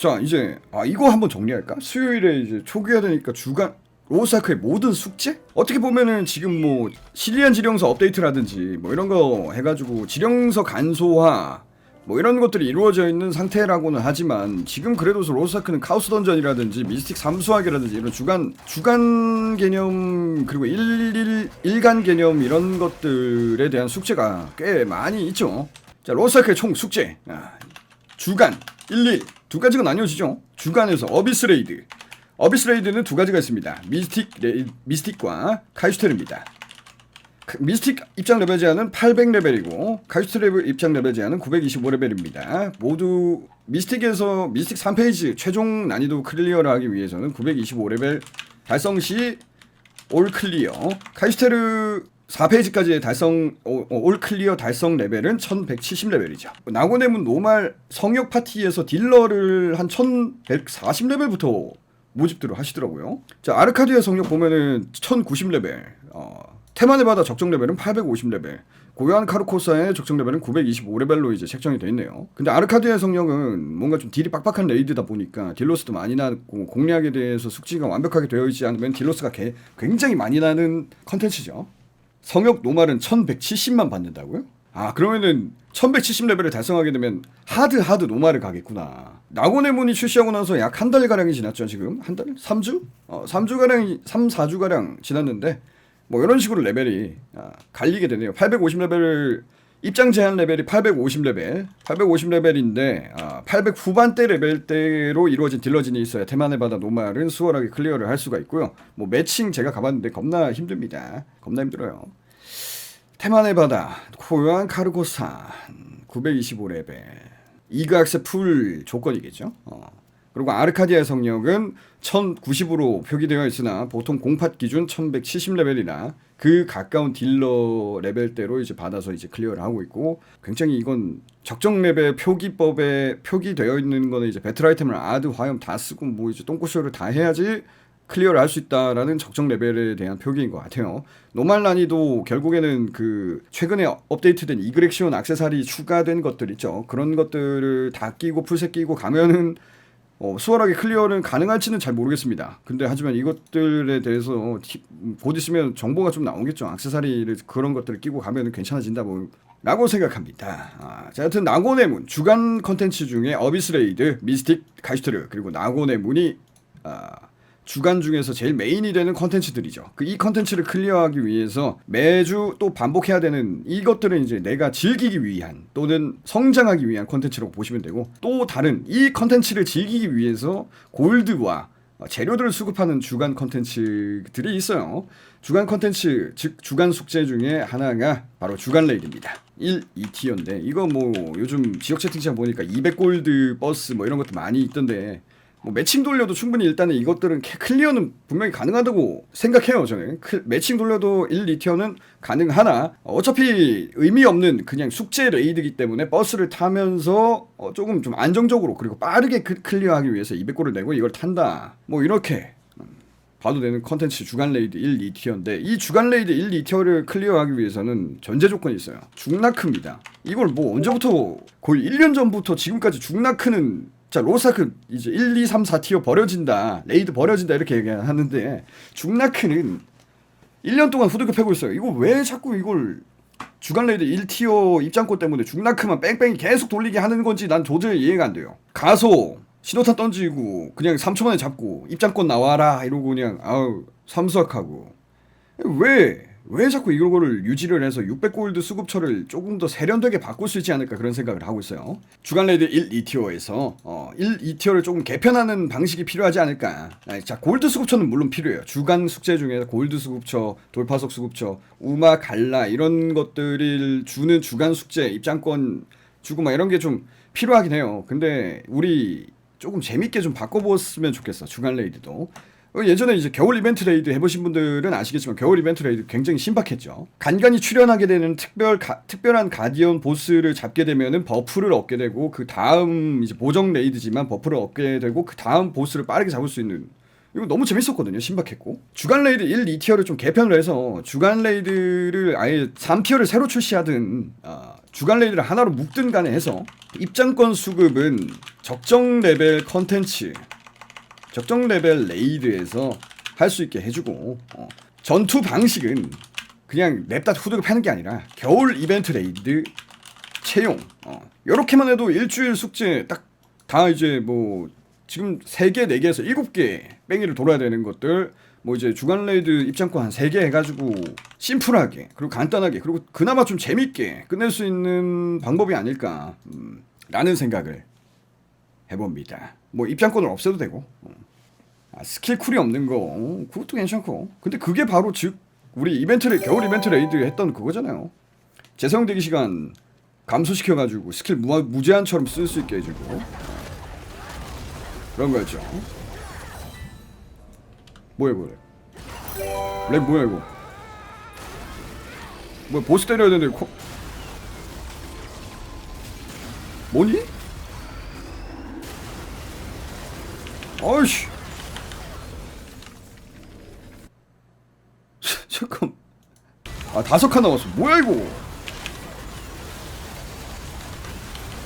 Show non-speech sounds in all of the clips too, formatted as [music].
자 이제 아 이거 한번 정리할까? 수요일에 이제 초기화 되니까 주간 로사크의 모든 숙제? 어떻게 보면은 지금 뭐 실리안 지령서 업데이트라든지 뭐 이런 거 해가지고 지령서 간소화 뭐 이런 것들이 이루어져 있는 상태라고는 하지만 지금 그래도 로사크는 카오스 던전이라든지 미스틱 삼수하기라든지 이런 주간 주간 개념 그리고 일일 일간 개념 이런 것들에 대한 숙제가 꽤 많이 있죠. 자 로사크의 총 숙제 아, 주간 11두 가지가 나뉘어지죠. 주간에서 어비스 레이드 어비스 레이드는 두 가지가 있습니다. 미스틱 레이, 미스틱과 카이스텔입니다. 그 미스틱 입장 레벨 제한은 800레벨이고 카이스트 레벨 입장 레벨 제한은 925레벨입니다. 모두 미스틱에서 미스틱 3페이지 최종 난이도 클리어를 하기 위해서는 925레벨 달성 시 올 클리어 카이스테르 4페이지까지의 달성 어, 어, 올 클리어 달성 레벨은 1170레벨이죠. 나고네문 노말 성역 파티에서 딜러를 한 1140레벨부터 모집들을 하시더라고요. 자 아르카디아 성역 보면은 1090레벨, 어, 테마네 바다 적정 레벨은 850레벨, 고요한 카르코사의 적정 레벨은 925레벨로 이제 책정이 돼 있네요. 근데 아르카디아 성역은 뭔가 좀 딜이 빡빡한 레이드다 보니까 딜로스도 많이 나고 공략에 대해서 숙지가 완벽하게 되어 있지 않으면 딜로스가 개- 굉장히 많이 나는 컨텐츠죠. 성역 노말은 1170만 받는다고요? 아 그러면은 1170레벨을 달성하게 되면 하드 하드 노말을 가겠구나 나고네 문이 출시하고 나서 약 한 달가량이 지났죠 지금? 한 달? 3주? 어 3주가량 3, 4주가량 지났는데 뭐 이런 식으로 레벨이 아, 갈리게 되네요 850레벨 입장 제한 레벨이 850레벨 850레벨인데 아, 800 후반대 레벨대로 이루어진 딜러진이 있어야 테마네 바다 노말은 수월하게 클리어를 할 수가 있고요 뭐 매칭 제가 가봤는데 겁나 힘듭니다 겁나 힘들어요 테마네 바다 고요한 카르고산 925레벨 이그악세 풀 조건이겠죠. 어. 그리고 아르카디아 성역은 1090으로 표기되어 있으나 보통 공팟 기준 1170레벨이라 그 가까운 딜러 레벨대로 이제 받아서 이제 클리어를 하고 있고 굉장히 이건 적정 레벨 표기법에 표기되어 있는 거는 이제 배틀 아이템을 아드 화염 다 쓰고 뭐 이제 똥꼬쇼를 다 해야지 클리어를 할 수 있다라는 적정 레벨에 대한 표기인 것 같아요. 노말 난이도 결국에는 그 최근에 업데이트된 이그렉시온 악세사리 추가된 것들 있죠. 그런 것들을 다 끼고 풀셋 끼고 가면은 어, 수월하게 클리어는 가능할지는 잘 모르겠습니다. 근데 하지만 이것들에 대해서 티- 곧 있으면 정보가 좀 나오겠죠. 악세사리를 그런 것들을 끼고 가면은 괜찮아진다 뭐 라고 생각합니다. 아, 자, 여튼 나고네 문 주간 컨텐츠 중에 어비스레이드, 미스틱, 카이스트르 그리고 나고네 문이 아, 주간 중에서 제일 메인이 되는 컨텐츠들이죠. 그 이 컨텐츠를 클리어하기 위해서 매주 또 반복해야 되는 이것들은 이제 내가 즐기기 위한 또는 성장하기 위한 컨텐츠라고 보시면 되고 또 다른 이 컨텐츠를 즐기기 위해서 골드와 어, 재료들을 수급하는 주간 컨텐츠들이 있어요. 주간 컨텐츠 즉 주간 숙제 중에 하나가 바로 주간 레이드입니다. 1, 2티어인데 이거 뭐 요즘 지역 채팅창 보니까 200골드 버스 뭐 이런 것도 많이 있던데 뭐 매칭 돌려도 충분히 일단은 이것들은 캐- 클리어는 분명히 가능하다고 생각해요 저는 클- 매칭 돌려도 1, 2티어는 가능하나 어차피 의미 없는 그냥 숙제 레이드기 때문에 버스를 타면서 어, 조금 좀 안정적으로 그리고 빠르게 클- 클리어하기 위해서 200골을 내고 이걸 탄다 뭐 이렇게 음, 봐도 되는 컨텐츠 주간 레이드 1, 2티어인데 이 주간 레이드 1, 2티어를 클리어하기 위해서는 전제 조건이 있어요. 중나크입니다. 이걸 뭐 언제부터 거의 1년 전부터 지금까지 중나크는 자 로사크 이제 1, 2, 3, 4티어 버려진다 레이드 버려진다 이렇게 얘기하는데 중나크는 1년 동안 후드급 패고 있어요. 이거 왜 자꾸 이걸 주간 레이드 1티어 입장권 때문에 중나크만 뺑뺑이 계속 돌리게 하는 건지 난 도저히 이해가 안 돼요. 가서 신호탄 던지고 그냥 3초 만에 잡고 입장권 나와라 이러고 그냥 아우 삼수학하고 왜? 왜 자꾸 이거를 유지를 해서 600골드 수급처를 조금 더 세련되게 바꿀 수 있지 않을까 그런 생각을 하고 있어요. 주간 레이드 1, 2티어에서 어, 1, 2티어를 조금 개편하는 방식이 필요하지 않을까. 아, 자, 골드 수급처는 물론 필요해요. 주간 숙제 중에 골드 수급처, 돌파석 수급처, 우마, 갈라 이런 것들을 주는 주간 숙제 입장권 주고 막 이런 게 좀 필요하긴 해요. 근데 우리 조금 재밌게 좀 바꿔보았으면 좋겠어. 주간 레이드도. 어, 예전에 이제 겨울 이벤트 레이드 해보신 분들은 아시겠지만 겨울 이벤트 레이드 굉장히 신박했죠. 간간히 출연하게 되는 특별 가, 특별한 가디언 보스를 잡게 되면은 버프를 얻게 되고 그 다음 이제 보정 레이드지만 버프를 얻게 되고 그 다음 보스를 빠르게 잡을 수 있는 이거 너무 재밌었거든요. 신박했고. 주간 레이드 1, 2티어를 좀 개편을 해서 주간 레이드를 아예 3티어를 새로 출시하든 아, 주간 레이드를 하나로 묶든 간에 해서 입장권 수급은 적정 레벨 컨텐츠, 적정 레벨 레이드에서 할 수 있게 해주고 어, 전투 방식은 그냥 냅다 후드를 패는 게 아니라 겨울 이벤트 레이드 채용 어, 요렇게만 해도 일주일 숙제 딱 다 이제 뭐 지금 3개, 4개에서 7개 뺑이를 돌아야 되는 것들 뭐 이제 주간 레이드 입장권 한 3개 해가지고 심플하게 그리고 간단하게 그리고 그나마 좀 재밌게 끝낼 수 있는 방법이 아닐까 음, 라는 생각을 해봅니다. 뭐 입장권을 없애도 되고. 어. 아, 스킬 쿨이 없는 거 어, 그것도 괜찮고. 근데 그게 바로 즉 우리 이벤트를 겨울 이벤트 레이드 했던 그거잖아요. 재사용 대기 시간 감소시켜가지고 스킬 무, 무제한처럼 쓸 수 있게 해주고. 그런 거였죠. 뭐야 뭐야 렉 뭐야 이거? 뭐야 보스 때려야 되는데 코... 뭐니? 아이씨. 잠깐. 아 다섯 칸 남았어. 뭐야 이거?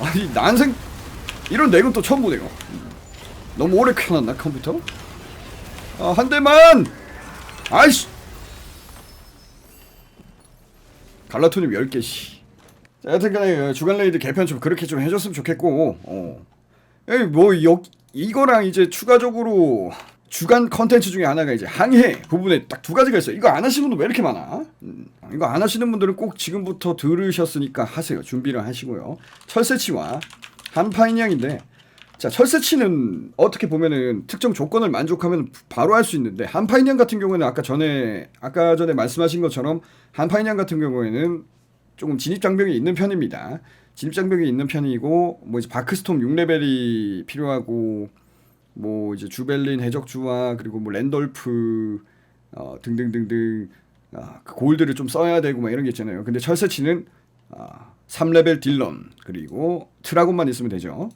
아니 난생 이런 렉은 또 처음 보네요. 너무 오래 켜놨나 컴퓨터? 아 한 대만! 아이씨! 갈라토님 10개 씨. 자, 여튼간에 주간 레이드 개편 좀 그렇게 좀 해줬으면 좋겠고 어. 에이 뭐 여, 이거랑 이제 추가적으로 주간 컨텐츠 중에 하나가 이제 항해 부분에 딱 두 가지가 있어요. 이거 안 하시는 분들 왜 이렇게 많아? 음, 이거 안 하시는 분들은 꼭 지금부터 들으셨으니까 하세요. 준비를 하시고요. 철새치와 한파인양인데 자 철새치는 어떻게 보면은 특정 조건을 만족하면 바로 할 수 있는데 한파인양 같은 경우에는 아까 전에 아까 전에 말씀하신 것처럼 한파인양 같은 경우에는 조금 진입 장벽이 있는 편입니다. 진입 장벽이 있는 편이고 뭐 이제 바크스톰 6레벨이 필요하고 뭐 이제 주벨린 해적주와 그리고 뭐 랜돌프 어, 등등등등 아, 그 골드를 좀 써야 되고 막 이런 게 있잖아요. 근데 철새치는 아, 3레벨 딜런 그리고 트라곤만 있으면 되죠.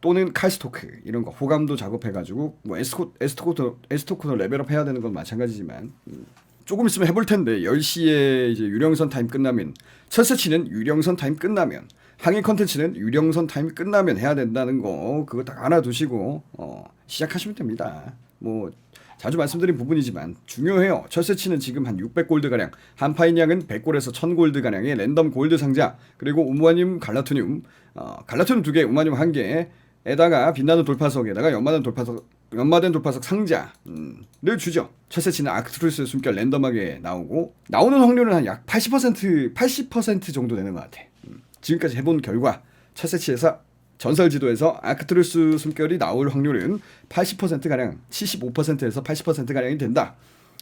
또는 칼스토크 이런 거 호감도 작업해가지고 뭐 에스코 에스토코도 에스토코도 레벨업 해야 되는 건 마찬가지지만 음, 조금 있으면 해볼 텐데 10시에 이제 유령선 타임 끝나면 철새치는 유령선 타임 끝나면 항해 컨텐츠는 유령선 타임 끝나면 해야 된다는 거 그거 딱 알아두시고 어, 시작하시면 됩니다. 뭐 자주 말씀드린 부분이지만 중요해요. 철새치는 지금 한 600골드 가량, 한파인 양은 100골에서 1000골드 가량의 랜덤 골드 상자, 그리고 우마늄 갈라토늄, 어, 갈라토늄 두 개, 우마늄 한 개 에다가 빛나는 돌파석에다가 연마된 돌파석, 연마된 돌파석 상자를 음, 주죠. 철새치는 아크투루스 숨결 랜덤하게 나오고 나오는 확률은 한 약 80% 80% 정도 되는 것 같아. 음, 지금까지 해본 결과 철새치에서 전설 지도에서 아크투루스 숨결이 나올 확률은 80% 가량, 75%에서 80% 가량이 된다.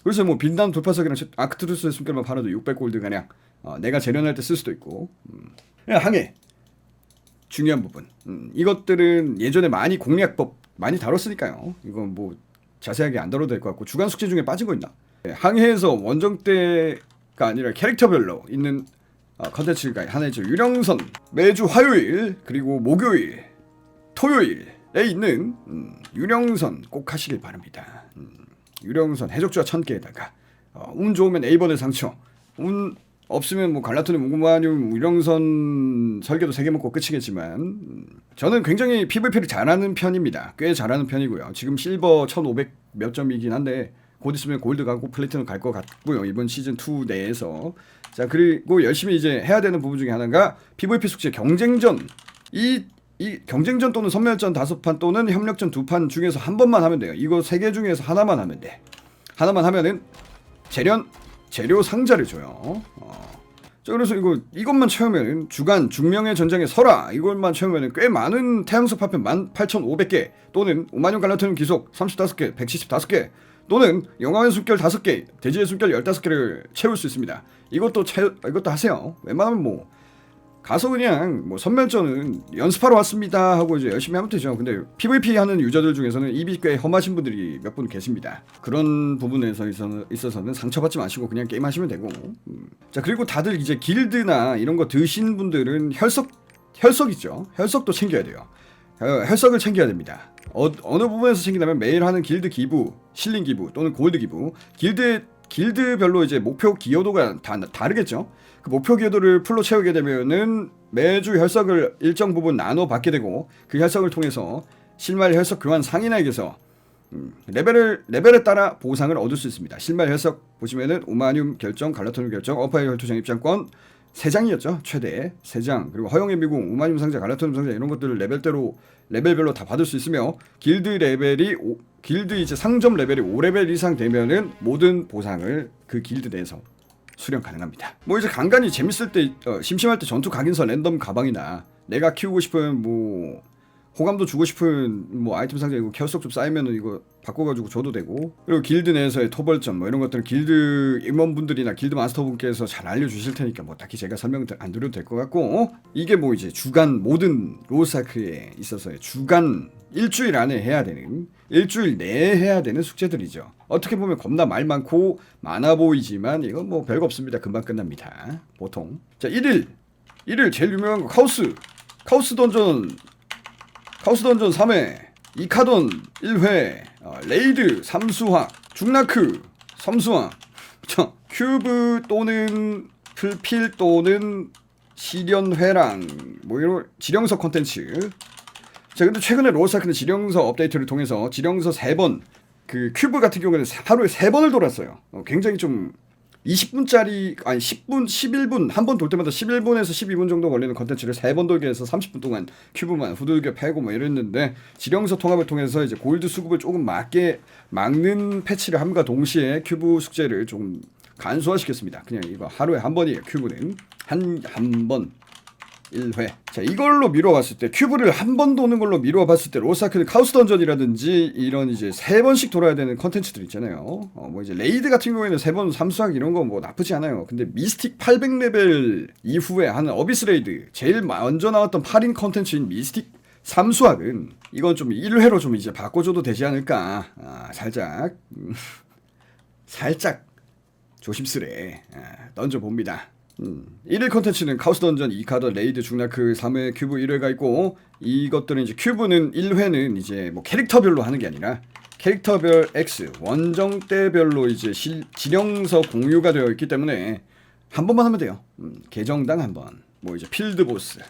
그래서 뭐 빛나는 돌파석이랑 아크투루스 숨결만 팔아도 600골드 가량. 어, 내가 재련할 때 쓸 수도 있고. 음. 그냥 항해 중요한 부분. 음, 이것들은 예전에 많이 공략법 많이 다뤘으니까요. 이건 뭐 자세하게 안 다뤄도 될 것 같고 주간 숙제 중에 빠진 거 있나? 네, 항해에서 원정 때가 아니라 캐릭터별로 있는 어, 컨텐츠가 하나 있죠. 유령선 매주 화요일 그리고 목요일, 토요일에 있는 음, 유령선 꼭 하시길 바랍니다. 음, 유령선 해적주와 천 개에다가 어, 운 좋으면 A번의 상처, 운 없으면 뭐 갈라토니 무구마늄 유령선 설계도 세 개 먹고 끝이겠지만 음, 저는 굉장히 PVP를 잘하는 편입니다. 꽤 잘하는 편이고요. 지금 실버 1,500 몇 점이긴 한데 곧 있으면 골드 가고 플래티넘 갈 것 같고요. 이번 시즌 2 내에서 자 그리고 열심히 이제 해야 되는 부분 중에 하나가 PVP 숙제 경쟁전 이 이 경쟁전 또는 선멸전 다섯 판 또는 협력전 두 판 중에서 한 번만 하면 돼요. 이거 세 개 중에서 하나만 하면 돼. 하나만 하면은 재련 재료 상자를 줘요. 어. 자 그래서 이거 이것만 채우면 주간 중명의 전쟁의 설화 이것만 채우면 꽤 많은 태양석 파편 18,500개 또는 5만년 갈라토늄 기속 35개 175개 또는 영광의 숨결 5개 대지의 숨결 15개를 채울 수 있습니다. 이것도 채 이것도 하세요. 웬만하면 뭐 가서 그냥 뭐 선멸전은 연습하러 왔습니다 하고 이제 열심히 하면 되죠. 근데 PVP 하는 유저들 중에서는 입이 꽤 험하신 분들이 몇 분 계십니다. 그런 부분에서 있어서는 상처받지 마시고 그냥 게임 하시면 되고. 음. 자 그리고 다들 이제 길드나 이런 거 드신 분들은 혈석 혈석 있죠. 혈석도 챙겨야 돼요. 어, 혈석을 챙겨야 됩니다. 어, 어느 부분에서 챙기냐면 매일 하는 길드 기부, 실링 기부 또는 골드 기부, 길드에 길드별로 이제 목표 기여도가 다 다르겠죠. 그 목표 기여도를 풀로 채우게 되면은 매주 혈석을 일정 부분 나눠 받게 되고 그 혈석을 통해서 실말 혈석 교환 상인에게서 음, 레벨을 레벨에 따라 보상을 얻을 수 있습니다. 실말 혈석 보시면은 오마늄 결정, 갈라토늄 결정, 어파이 혈투장 입장권 세 장이었죠 최대 세장 그리고 허용의 미궁, 오마늄 상자, 갈라토늄 상자 이런 것들을 레벨대로 레벨별로 다 받을 수 있으며 길드 레벨이 오, 길드 이제 상점 레벨이 5레벨 이상 되면은 모든 보상을 그 길드 내에서 수령 가능합니다. 뭐 이제 간간히 재밌을 때 어, 심심할 때 전투 각인서 랜덤 가방이나 내가 키우고 싶은 뭐 호감도 주고 싶은 뭐 아이템 상자 이거 결석 좀 쌓이면은 이거 바꿔가지고 줘도 되고. 그리고 길드 내에서의 토벌점 뭐 이런 것들은 길드 임원분들이나 길드 마스터분께서 잘 알려주실 테니까 뭐 딱히 제가 설명 안 드려도 될 것 같고 어? 이게 뭐 이제 주간 모든 로사크에 있어서의 주간 일주일 안에 해야 되는 일주일 내에 해야 되는 숙제들이죠. 어떻게 보면 겁나 말 많고 많아 보이지만 이건 뭐 별거 없습니다. 금방 끝납니다. 보통. 자 1일. 1일 제일 유명한 거 카오스. 카오스 던전 카오스 던전 3회, 이카돈 1회, 어, 레이드 3수화, 중라크 섬수화, [laughs] 저, 큐브 또는 풀필 또는 시련회랑 뭐 이런 지령서 컨텐츠. 자 근데 최근에 로사크는 지령서 업데이트를 통해서 지령서 3번 그 큐브 같은 경우에는 하루에 3번을 돌았어요. 어, 굉장히 좀 20분짜리 아니 10분 11분 한 번 돌 때마다 11분에서 12분 정도 걸리는 컨텐츠를 세 번 돌게 해서 30분 동안 큐브만 후들겨 패고 뭐 이랬는데 지령서 통합을 통해서 이제 골드 수급을 조금 맞게 막는 패치를 함과 동시에 큐브 숙제를 좀 간소화시켰습니다. 그냥 이거 하루에 한 번이에요. 큐브는 한 한 번 1회. 자, 이걸로 미뤄봤을 때 큐브를 한 번 도는 걸로 미뤄봤을 때 로사크는 카우스 던전이라든지 이런 이제 세 번씩 돌아야 되는 컨텐츠들 있잖아요. 어, 뭐 이제 레이드 같은 경우에는 세 번 삼수하기 이런 거뭐 나쁘지 않아요. 근데 미스틱 800레벨 이후에 하는 어비스 레이드 제일 먼저 나왔던 8인 컨텐츠인 미스틱 삼수학은 이건 좀 1회로 좀 이제 바꿔줘도 되지 않을까. 아, 살짝 음, [laughs] 살짝 조심스레 아, 던져봅니다. 음, 1일 컨텐츠는 카우스 던전 2카드 레이드 중라크 3회 큐브 1회가 있고 이것들은 이제 큐브는 1회는 이제 뭐 캐릭터별로 하는 게 아니라 캐릭터별 X 원정대별로 이제 실, 지령서 공유가 되어 있기 때문에 한 번만 하면 돼요. 음, 계정당 한 번. 뭐 이제 필드 보스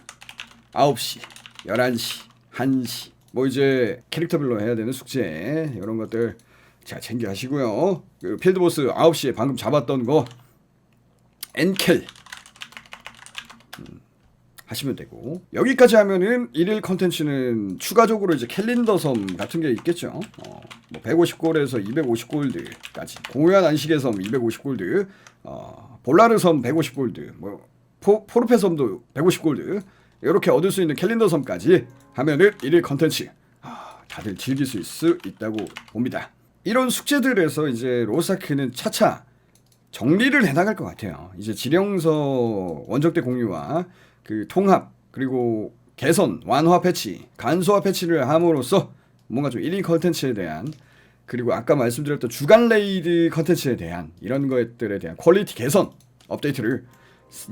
9시, 11시, 1시. 뭐 이제 캐릭터별로 해야 되는 숙제 이런 것들 자 챙겨 하시고요. 그 필드 보스 9시에 방금 잡았던 거 엔켈 음, 하시면 되고 여기까지 하면은 일일 컨텐츠는 추가적으로 이제 캘린더 섬 같은 게 있겠죠. 어, 뭐 150골에서 250골드까지 공유한 안식의 섬 250골드, 어, 볼라르 섬 150골드, 뭐 포, 포르페 섬도 150골드 이렇게 얻을 수 있는 캘린더 섬까지 하면은 일일 컨텐츠 아, 다들 즐길 수 있, 있다고 봅니다. 이런 숙제들에서 이제 로사크는 차차 정리를 해나갈 것 같아요. 이제 지령서 원적대 공유와 그 통합 그리고 개선 완화 패치 간소화 패치를 함으로써 뭔가 좀 1인 컨텐츠에 대한 그리고 아까 말씀드렸던 주간 레이드 컨텐츠에 대한 이런 것들에 대한 퀄리티 개선 업데이트를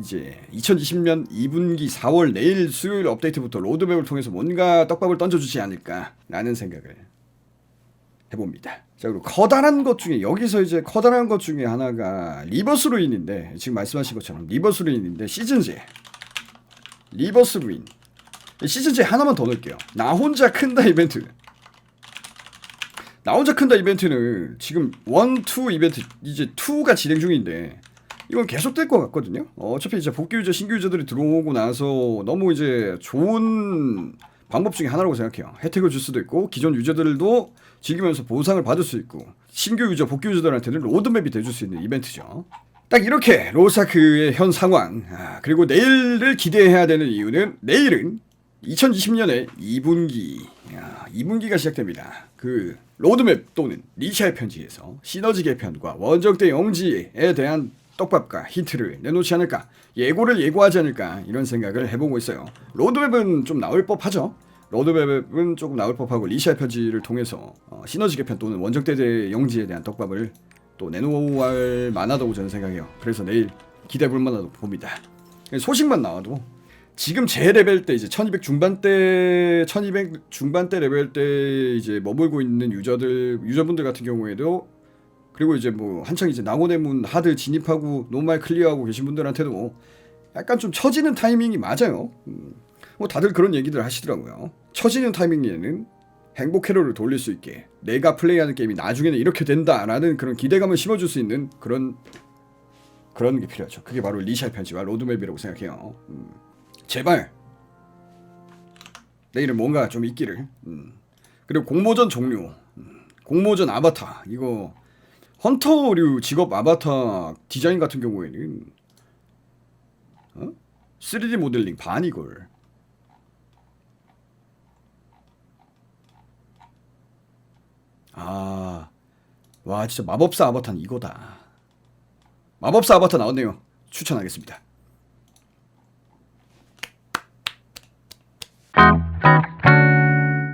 이제 2020년 2분기 4월 내일 수요일 업데이트부터 로드맵을 통해서 뭔가 떡밥을 던져주지 않을까라는 생각을 해봅니다. 자 그리고 커다란 것 중에 여기서 이제 커다란 것 중에 하나가 리버스 루인인데 지금 말씀하신 것처럼 리버스 루인인데 시즌제 리버스 루인 시즌제 하나만 더 넣을게요. 나 혼자 큰다 이벤트. 나 혼자 큰다 이벤트는 지금 1, 2 이벤트 이제 2가 진행 중인데 이건 계속될 것 같거든요. 어, 어차피 이제 복귀 유저, 신규 유저들이 들어오고 나서 너무 이제 좋은 방법 중에 하나라고 생각해요. 혜택을 줄 수도 있고 기존 유저들도 즐기면서 보상을 받을 수 있고 신규 유저, 복귀 유저들한테는 로드맵이 돼줄 수 있는 이벤트죠. 딱 이렇게 로사크의 현 상황 아, 그리고 내일을 기대해야 되는 이유는 내일은 2020년의 2분기 야, 2분기가 시작됩니다. 그 로드맵 또는 리샤의 편지에서 시너지 개편과 원정대 영지에 대한 떡밥과 힌트를 내놓지 않을까 예고를 예고하지 않을까 이런 생각을 해보고 있어요. 로드맵은 좀 나올 법하죠. 로드맵은 조금 나올 법하고 리샤의 편지를 통해서 어, 시너지 개편 또는 원정대 영지에 대한 떡밥을 또 내놓을 만하다고 저는 생각해요. 그래서 내일 기대해 볼 만하다고 봅니다. 소식만 나와도 지금 제 레벨 때 이제 1200 중반대 1200 중반대 레벨 때 이제 머물고 있는 유저들 유저분들 같은 경우에도 그리고 이제 뭐 한창 이제 낙원의 문 하드 진입하고 노말 클리어하고 계신 분들한테도 약간 좀 처지는 타이밍이 맞아요. 음, 뭐 다들 그런 얘기들 하시더라고요. 처지는 타이밍에는 행복 회로를 돌릴 수 있게 내가 플레이하는 게임이 나중에는 이렇게 된다라는 그런 기대감을 심어줄 수 있는 그런 그런 게 필요하죠. 그게 바로 리샬 편지와 로드맵이라고 생각해요. 음, 제발 내일은 뭔가 좀 있기를. 음. 그리고 공모전 종료. 음, 공모전 아바타 이거 헌터류 직업 아바타 디자인 같은 경우에는 어? 3D 모델링 반이걸. 아, 와 진짜 마법사 아바타는 이거다. 마법사 아바타 나왔네요. 추천하겠습니다.